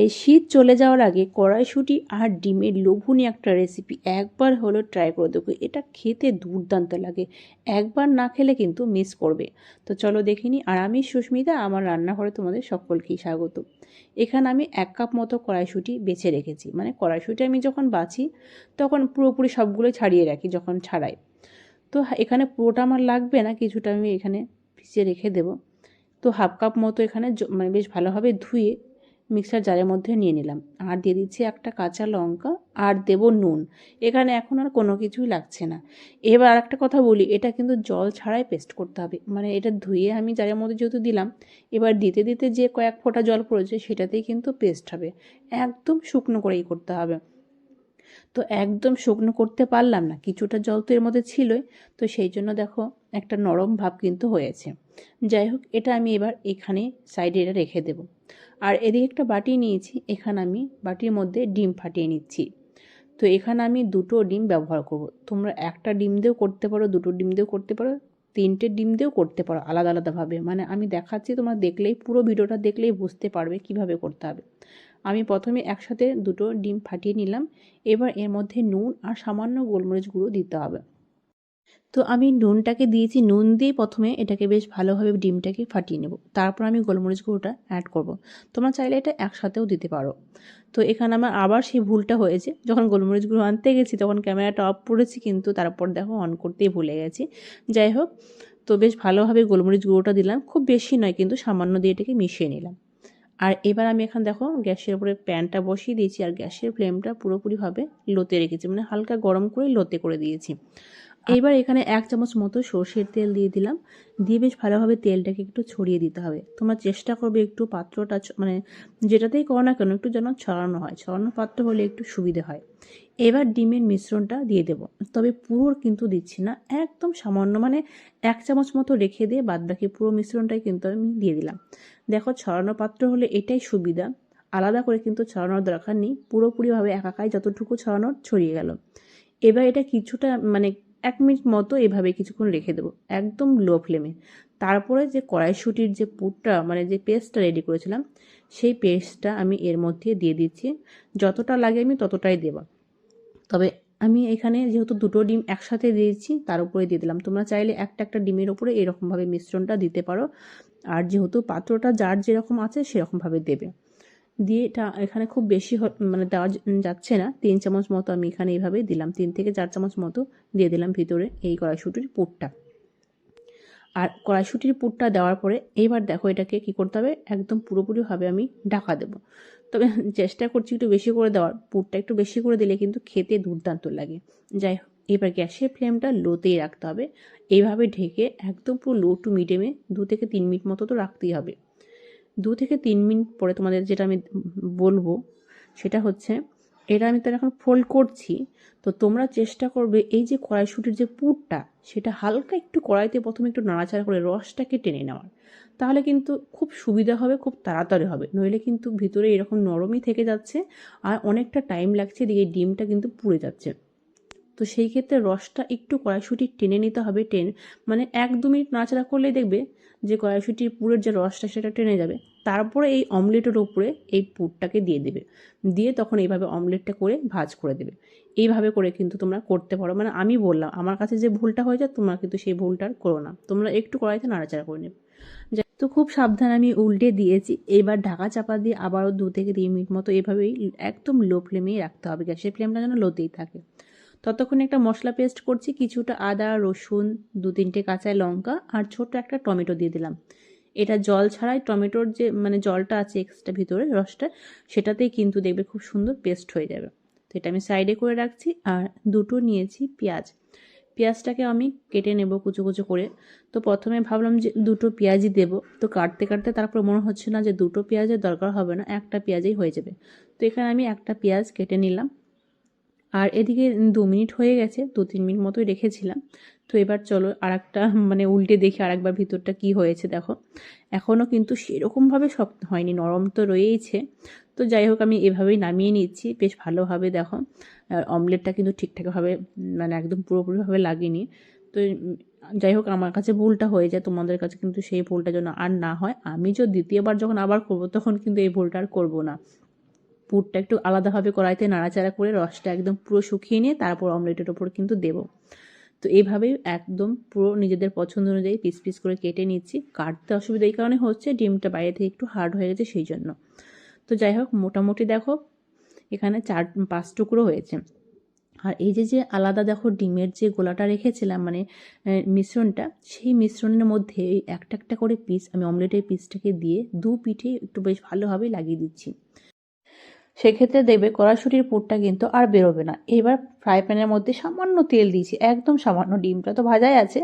এই শীত চলে যাওয়ার আগে কড়াইশুঁটি আর ডিমের লোভনীয় একটা রেসিপি একবার হলো ট্রাই করে দেখো, এটা খেতে দুর্দান্ত লাগে। একবার না খেলে কিন্তু মিস করবে। তো চলো দেখে নিই, আর আমি সুস্মিতা, আমার রান্নাঘরে তোমাদের সকলকেই স্বাগত। এখানে আমি এক কাপ মতো কড়াইশুঁটি বেছে রেখেছি। মানে কড়াইশুঁটি আমি যখন বাছি, তখন পুরোপুরি সবগুলো ছাড়িয়ে রাখি যখন ছাড়াই। তো এখানে পুরোটা আমার লাগবে না, কিছুটা আমি এখানে ভিজিয়ে রেখে দেবো। তো হাফ কাপ মতো এখানে মানে বেশ ভালোভাবে ধুয়ে মিক্সার জারের মধ্যে নিয়ে নিলাম। আর দিয়ে দিচ্ছি একটা কাঁচা লঙ্কা আর দেব নুন। এখানে এখন আর কোনো কিছুই লাগছে না। এবার আর একটা কথা বলি, এটা কিন্তু জল ছাড়াই পেস্ট করতে হবে। মানে এটা ধুয়ে আমি জারের মধ্যে যেহেতু দিলাম, এবার দিতে দিতে যে কয়েক ফোঁটা জল পড়েছে সেটাতেই কিন্তু পেস্ট হবে। একদম শুকনো করেই করতে হবে। তো একদম শুকনো করতে পারলাম না, কিছুটা জল তো এর মধ্যে ছিলই। তো সেই জন্য দেখো একটা নরম ভাব কিন্তু হয়েছে। যাই হোক এটা আমি এবার এখানে সাইডে এটা রেখে দেবো। আর এদিকে একটা বাটি নিয়েছি, এখানে আমি বাটির মধ্যে ডিম ফাটিয়ে নিচ্ছি। তো এখানে আমি দুটো ডিম ব্যবহার করব। তোমরা একটা ডিম দিয়েও করতে পারো, দুটো ডিম দিয়েও করতে পারো, তিনটে ডিম দিয়েও করতে পারো আলাদা আলাদাভাবে। মানে আমি দেখাচ্ছি, তোমরা দেখলেই, পুরো ভিডিওটা দেখলেই বুঝতে পারবে কীভাবে করতে হবে। আমি প্রথমে একসাথে দুটো ডিম ফাটিয়ে নিলাম। এবার এর মধ্যে নুন আর সামান্য গোলমরিচ গুঁড়ো দিতে হবে। তো আমি নুনটাকে দিয়েছি, নুন দিয়ে প্রথমে এটাকে বেশ ভালোভাবে ডিমটাকে ফাটিয়ে নেব। তারপর আমি গোলমরিচ গুঁড়োটা অ্যাড করব। তোমরা চাইলে এটা একসাথেও দিতে পারো। তো এখানে আমার আবার সেই ভুলটা হয়েছে। যখন গোলমরিচ গুঁড়ো আনতে গেছি, তখন ক্যামেরাটা অফ করেছি কিন্তু তারপর দেখো অন করতেই ভুলে গেছি। যাই হোক, তো বেশ ভালোভাবে গোলমরিচ গুঁড়োটা দিলাম। খুব বেশি নয়, কিন্তু সামান্য দিয়ে এটাকে মিশিয়ে নিলাম। আর এবার আমি এখানে দেখো গ্যাসের উপরে প্যানটা বসিয়ে দিয়েছি। আর গ্যাসের ফ্লেমটা পুরোপুরিভাবে লোতে রেখেছি। মানে হালকা গরম করে লোতে করে দিয়েছি। এবার এখানে এক চামচ মতো সর্ষের তেল দিয়ে দিলাম। দিয়ে বেশ ভালোভাবে তেলটাকে একটু ছড়িয়ে দিতে হবে। তোমরা চেষ্টা করবে একটু পাত্রটা মানে যেটাতেই করো না কেন, একটু যেন ছড়ানো হয়। ছড়ানো পাত্র হলে একটু সুবিধে হয়। এবার ডিমের মিশ্রণটা দিয়ে দেবো। তবে পুরো কিন্তু দিচ্ছি না। একদম সামান্য মানে এক চামচ মতো রেখে দিয়ে বাদবাকি পুরো মিশ্রণটাই কিন্তু আমি দিয়ে দিলাম। দেখো, ছড়ানো পাত্র হলে এটাই সুবিধা। আলাদা করে কিন্তু ছড়ানোর দরকার নেই। পুরোপুরিভাবে একাকাই যতটুকু ছড়ানোর ছড়িয়ে গেল। এবার এটা কিছুটা মানে এক মিনিট মতো এভাবে কিছুক্ষণ রেখে দেবো, একদম লো ফ্লেমে তারপরে যে কড়াইশুটির যে পুরটা মানে যে পেস্টটা রেডি করেছিলাম, সেই পেস্টটা আমি এর মধ্যে দিয়ে দিচ্ছি। যতটা লাগে আমি ততটাই দেবো। তবে আমি এখানে যেহেতু দুটো ডিম একসাথে দিয়েছি, তার উপরে দিয়ে দিলাম। তোমরা চাইলে একটা একটা ডিমের উপরে এরকমভাবে মিশ্রণটা দিতে পারো। আর যেহেতু পাত্রটা যার যেরকম আছে সেরকমভাবে দেবে। দিয়ে এটা এখানে খুব বেশি মানে দেওয়া যাচ্ছে না। তিন চামচ মতো আমি এখানে এইভাবেই দিলাম। তিন থেকে চার চামচ মতো দিয়ে দিলাম ভিতরে এই কড়াইশুটির পুরটা। আর কড়াইশুটির পুরটা দেওয়ার পরে এইবার দেখো এটাকে কি করতে হবে? একদম পুরোপুরিভাবে আমি ঢাকা দেবো। তবে চেষ্টা করছি একটু বেশি করে দেওয়ার। পুরটা একটু বেশি করে দিলে কিন্তু খেতে দুর্দান্ত লাগে। যাই হোক, এবার গ্যাসের ফ্লেমটা লোতেই রাখতে হবে। এইভাবে ঢেকে একদম পুরো লো টু মিডিয়ামে দু থেকে তিন মিনিট মতো তো রাখতেই হবে। দু থেকে তিন মিনিট পরে তোমাদের যেটা আমি বলব, সেটা হচ্ছে, এটা আমি তো এখন ফোল্ড করছি। তো তোমরা চেষ্টা করবে এই যে কড়াইশুটির যে পুরটা, সেটা হালকা একটু কড়াইতে প্রথমে একটু নাড়াচাড়া করে রসটাকে টেনে নেওয়ার। তাহলে কিন্তু খুব সুবিধা হবে, খুব তাড়াতাড়ি হবে। নইলে কিন্তু ভিতরে এরকম নরমই থেকে যাচ্ছে আর অনেকটা টাইম লাগছে এদিকে ডিমটা কিন্তু পুড়ে যাচ্ছে। তো সেই ক্ষেত্রে রসটা একটু কড়াইশুঁটি টেনে নিতে হবে, টেন মানে এক দু মিনিট নাড়াচাড়া করলেই দেখবে যে কড়াইশুঁটির পুরের যে রসটা সেটা টেনে যাবে, তারপরে এই অমলেটের ওপরে এই পুরটাকে দিয়ে দেবে। দিয়ে তখন এইভাবে অমলেটটা করে ভাজ করে দেবে। এইভাবে করে কিন্তু তোমরা করতে পারো। মানে আমি বললাম, আমার কাছে যে ভুলটা হয়ে যায়, তোমরা কিন্তু সেই ভুলটা আর করো না। তোমরা একটু কড়াইতে নাড়াচাড়া করে নেবে। তো খুব সাবধান আমি উল্টে দিয়েছি। এবার ঢাকা চাপা দিয়ে আবারও দু থেকে তিন মিনিট মতো এভাবেই একদম লো ফ্লেমেই রাখতে হবে। গ্যাসের ফ্লেমটা যেন লোতেই থাকে। ততক্ষণে একটা মশলা পেস্ট করছি, কিছুটা আদা, রসুন, দু তিনটে কাঁচা লঙ্কা আর ছোট একটা টমেটো দিয়ে দিলাম। এটা জল ছাড়াই টমেটোর যে মানে জলটা আছে এক্সট্রা ভিতরে, রসটা, সেটাতেই কিন্তু দেখবে খুব সুন্দর পেস্ট হয়ে যাবে। তো এটা আমি সাইডে করে রাখছি আর দুটো নিয়েছি পেঁয়াজ। পেঁয়াজটাকে আমি কেটে নেব কুচো কুচো করে। তো প্রথমে ভাবলাম যে দুটো পেঁয়াজই দেবো। তো কাটতে কাটতে তারপর মনে হচ্ছে না যে দুটো পেঁয়াজের দরকার হবে না, একটা পেঁয়াজেই হয়ে যাবে। তো এখানে আমি একটা পেঁয়াজ কেটে নিলাম। আর এদিকে দু মিনিট হয়ে গেছে, দু তিন মিনিট মতোই রেখেছিলাম। তো এবার চলো আর মানে উল্টে দেখি আর একবার ভিতরটা কী হয়েছে, দেখো। এখনও কিন্তু সেরকমভাবে শক্ত হয়নি, নরম তো রয়েইছে। তো যাই হোক, আমি এভাবেই নামিয়ে নিচ্ছি, বেশ ভালোভাবে দেখো। অমলেটটা কিন্তু ঠিকঠাকভাবে মানে একদম পুরোপুরিভাবে লাগেনি। তো যাই হোক, আমার কাছে ভুলটা হয়ে যায়, তোমাদের কাছে কিন্তু সেই ভুলটা যেন আর না হয়। আমি যে দ্বিতীয়বার যখন আবার করব, তখন কিন্তু এই ভুলটা আর করব না। পুরটা একটু আলাদাভাবে কড়াইতে নাড়াচাড়া করে রসটা একদম পুরো শুকিয়ে নিয়ে তারপর অমলেটের ওপর কিন্তু দেবো। তো এইভাবেই একদম পুরো নিজেদের পছন্দ অনুযায়ী পিস পিস করে কেটে নিচ্ছি। কাটতে অসুবিধা এই কারণে হচ্ছে ডিমটা বাইরে থেকে একটু হার্ড হয়ে গেছে সেই জন্য। তো যাই হোক, মোটামুটি দেখো, এখানে চার, পাঁচ টুকরো হয়েছে। আর এই যে যে আলাদা দেখো ডিমের যে গোলাটা রেখেছিলাম মানে মিশ্রণটা, সেই মিশ্রণের মধ্যে একটা একটা করে পিস আমি অমলেটের পিসটাকে দিয়ে দু পিঠে একটু বেশ ভালোভাবে লাগিয়ে দিচ্ছি। সেক্ষেত্রে দেখবে কড়াশুটির পুরটা কিন্তু আর বেরোবে না। এবার ফ্রাই প্যানের মধ্যে সামান্য তেল দিয়েছি, একদম সামান্য ডিমটা তো ভাজাই আছে।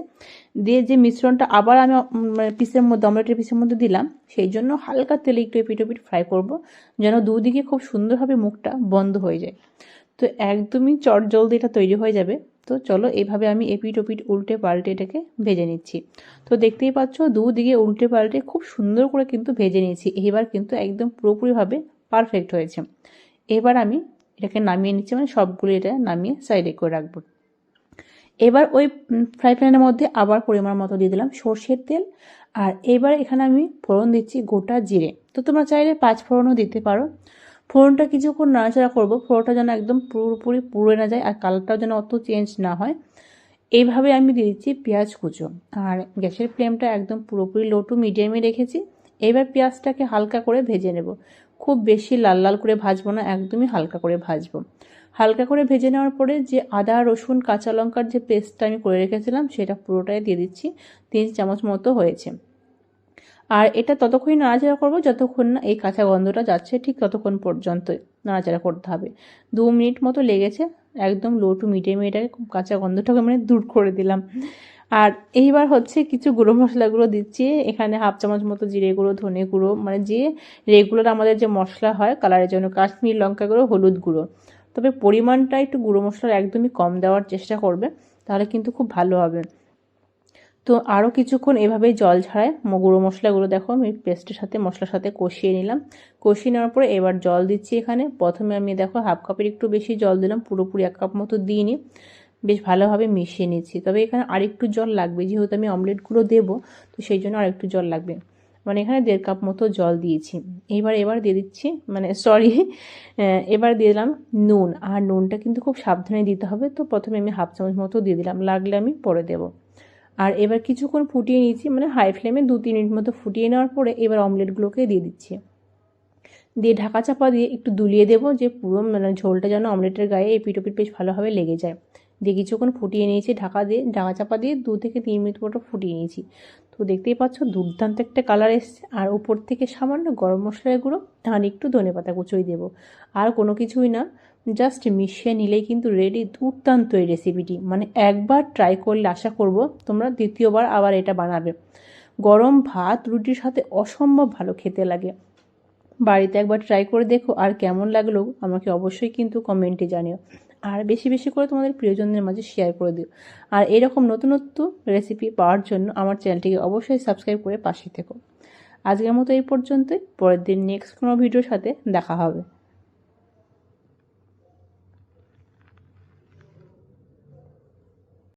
দিয়ে যে মিশ্রণটা আবার আমি মানে পিসের মধ্যে অমলেটের পিসের মধ্যে দিলাম, সেই জন্য হালকা তেলে একটু এপিট ওপিট ফ্রাই করব, যেন দুদিকে খুব সুন্দরভাবে মুখটা বন্ধ হয়ে যায়। তো একদমই চট জলদি এটা তৈরি হয়ে যাবে। তো চলো এভাবে আমি এপিট ওপিট উল্টে পাল্টে এটাকে ভেজে নিচ্ছি। তো দেখতেই পাচ্ছ, দুদিকে উল্টে পাল্টে খুব সুন্দর করে কিন্তু ভেজে নিয়েছি। এবার কিন্তু একদম পুরোপুরিভাবে পারফেক্ট হয়েছে। এবার আমি এটাকে নামিয়ে নিচ্ছি মানে সবগুলো এটা নামিয়ে সাইডে করে রাখব। এবার ওই ফ্রাই প্যানের মধ্যে আবার পরিমাণ মতো দিয়ে দিলাম সর্ষের তেল। আর এবার এখানে আমি ফোড়ন দিচ্ছি গোটা জিরে। তো তোমরা চাইলে পাঁচ ফোড়নও দিতে পারো। ফোড়নটা কিছুক্ষণ নাড়াচাড়া করব, ফোড়নটা যেন একদম পুরোপুরি পুড়ে না যায় আর কালারটাও যেন অত চেঞ্জ না হয়। এইভাবে আমি দিয়ে দিচ্ছি পেঁয়াজ কুচো। আর গ্যাসের ফ্লেমটা একদম পুরোপুরি লো টু মিডিয়ামে রেখেছি। এবার পেঁয়াজটাকে হালকা করে ভেজে নেব। খুব বেশি লাল লাল করে ভাজবো না, একদমই হালকা করে ভাজবো। হালকা করে ভেজে নেওয়ার পরে যে আদা, রসুন, কাঁচা লঙ্কার যে পেস্টটা আমি করে রেখেছিলাম, সেটা পুরোটাই দিয়ে দিচ্ছি, তিন চামচ মতো হয়েছে। আর এটা ততক্ষণই নাড়াচাড়া করব, যতক্ষণ না এই কাঁচা গন্ধটা যাচ্ছে, ঠিক ততক্ষণ পর্যন্ত নাড়াচাড়া করতে হবে। দু মিনিট মতো লেগেছে, একদম লো টু মিডিয়ামে এটাকে কাঁচা গন্ধটাকে মানে দূর করে দিলাম। আর এইবার হচ্ছে কিছু গুঁড়ো মশলাগুলো দিচ্ছি। এখানে হাফ চামচ মতো জিরে গুঁড়ো, ধনে গুঁড়ো মানে যে রেগুলার আমাদের যে মশলা হয় কালারের জন্য, কাশ্মীর লঙ্কা গুঁড়ো, হলুদ গুঁড়ো। তবে পরিমাণটা একটু গুঁড়ো মশলার একদমই কম দেওয়ার চেষ্টা করবে, তাহলে কিন্তু খুব ভালো হবে। তো আরও কিছুক্ষণ এভাবেই জল ছাড়ায় গুঁড়ো মশলাগুলো দেখো, আমি পেস্টের সাথে, মশলার সাথে কষিয়ে নিলাম। কষিয়ে নেওয়ার পরে এবার জল দিচ্ছি এখানে। প্রথমে আমি দেখো হাফ কাপের একটু বেশি জল দিলাম, পুরোপুরি এক কাপ মতো দিইনি। বেশ ভালোভাবে মিশিয়ে নিচ্ছি। তবে এখানে আরেকটু জল লাগবে। যেহেতু আমি অমলেটগুলো দেবো, তো সেই জন্য আরেকটু জল লাগবে। মানে এখানে দেড় কাপ মতো জল দিয়েছি। এবার এবার দিয়ে দিচ্ছি মানে সরি এবার দিয়ে দিলাম নুন। আর নুনটা কিন্তু খুব সাবধানে দিতে হবে। তো প্রথমে আমি হাফ চামচ মতো দিয়ে দিলাম। লাগলে আমি পরে দেবো। আর এবার কিছুক্ষণ ফুটিয়ে নিয়েছি মানে হাই ফ্লেমে দু তিন মিনিট মতো ফুটিয়ে নেওয়ার পরে এবার অমলেটগুলোকে দিয়ে দিচ্ছি। দিয়ে ঢাকা চাপা দিয়ে একটু দুলিয়ে দেবো, যে পুরো মানে ঝোলটা যেন অমলেটের গায়ে এই পিটোপিট বেশ ভালোভাবে লেগে যায়। দিয়ে কিছুক্ষণ ফুটিয়ে নিয়েছি, ঢাকা দিয়ে, ঢাকা চাপা দিয়ে দু থেকে তিন মিনিট মতো ফুটিয়ে নিয়েছি। তো দেখতেই পাচ্ছ, দুর্দান্ত একটা কালার এসছে। আর উপর থেকে সামান্য গরম মশলার গুঁড়ো, আর একটু ধনে পাতা কুচোই দেবো। আর কোনো কিছুই না জাস্ট মিশিয়ে নিলেই কিন্তু রেডি দুর্দান্ত এই রেসিপিটি মানে একবার ট্রাই করলে আশা করব তোমরা দ্বিতীয়বার আবার এটা বানাবে। গরম ভাত, রুটির সাথে অসম্ভব ভালো খেতে লাগে। বাড়িতে একবার ট্রাই করে দেখো আর কেমন লাগল, আমাকে অবশ্যই কিন্তু কমেন্টে জানিও। আর বেশি বেশি করে তোমাদের প্রিয়জনদের মাঝে শেয়ার করে দিও। আর এরকম নতুনত্ব রেসিপি পাওয়ার জন্য আমার চ্যানেলটিকে অবশ্যই সাবস্ক্রাইব করে পাশে থেকো। আজকের মতো এই পর্যন্তই। পরের দিন নেক্সট কোনো ভিডিওর সাথে দেখা হবে।